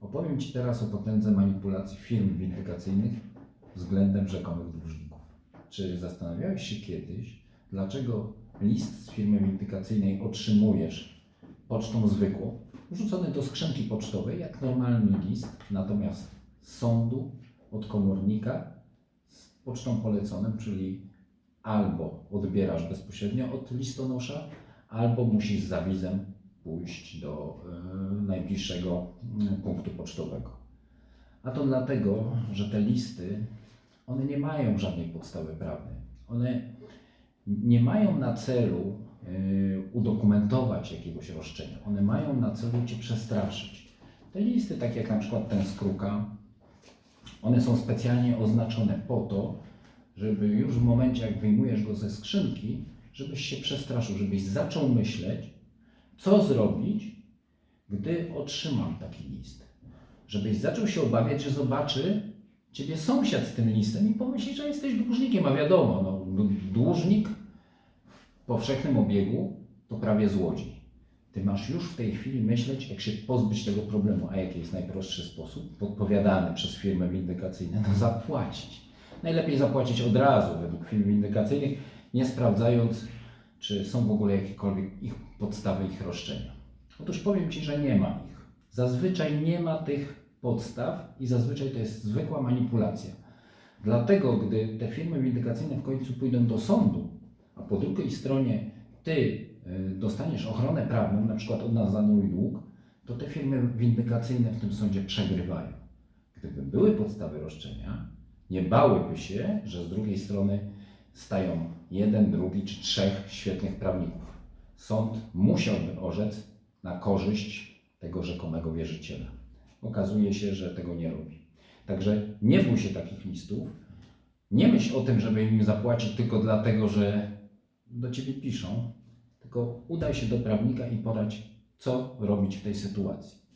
Opowiem Ci teraz o potędze manipulacji firm windykacyjnych względem rzekomych dłużników. Czy zastanawiałeś się kiedyś, dlaczego list z firmy windykacyjnej otrzymujesz pocztą zwykłą, wrzucony do skrzynki pocztowej jak normalny list, natomiast z sądu od komornika z pocztą poleconą, czyli albo odbierasz bezpośrednio od listonosza, albo musisz za wizem pójść do e, najbliższego mm, punktu pocztowego. A to dlatego, że te listy, one nie mają żadnej podstawy prawnej. One nie mają na celu e, udokumentować jakiegoś roszczenia. One mają na celu Cię przestraszyć. Te listy, tak jak na przykład ten z Kruka, one są specjalnie oznaczone po to, żeby już w momencie, jak wyjmujesz go ze skrzynki, żebyś się przestraszył, żebyś zaczął myśleć, co zrobić, gdy otrzymam taki list. Żebyś zaczął się obawiać, że zobaczy ciebie sąsiad z tym listem i pomyśli, że jesteś dłużnikiem, a wiadomo, no, dłużnik w powszechnym obiegu to prawie złodziej. Ty masz już w tej chwili myśleć, jak się pozbyć tego problemu. A jaki jest najprostszy sposób? Podpowiadany przez firmy windykacyjne, no zapłacić. Najlepiej zapłacić od razu według firm windykacyjnych, nie sprawdzając, czy są w ogóle jakiekolwiek ich podstawy ich roszczenia. Otóż powiem Ci, że nie ma ich. Zazwyczaj nie ma tych podstaw i zazwyczaj to jest zwykła manipulacja. Dlatego, gdy te firmy windykacyjne w końcu pójdą do sądu, a po drugiej stronie Ty y, dostaniesz ochronę prawną, na przykład od nas zanuj dług, to te firmy windykacyjne w tym sądzie przegrywają. Gdyby były podstawy roszczenia, nie bałyby się, że z drugiej strony stają jeden, drugi czy trzech świetnych prawników. Sąd musiałby orzec na korzyść tego rzekomego wierzyciela. Okazuje się, że tego nie robi. Także nie bój się takich listów. Nie myśl o tym, żeby im zapłacić tylko dlatego, że do ciebie piszą, tylko udaj się do prawnika i poradź, co robić w tej sytuacji.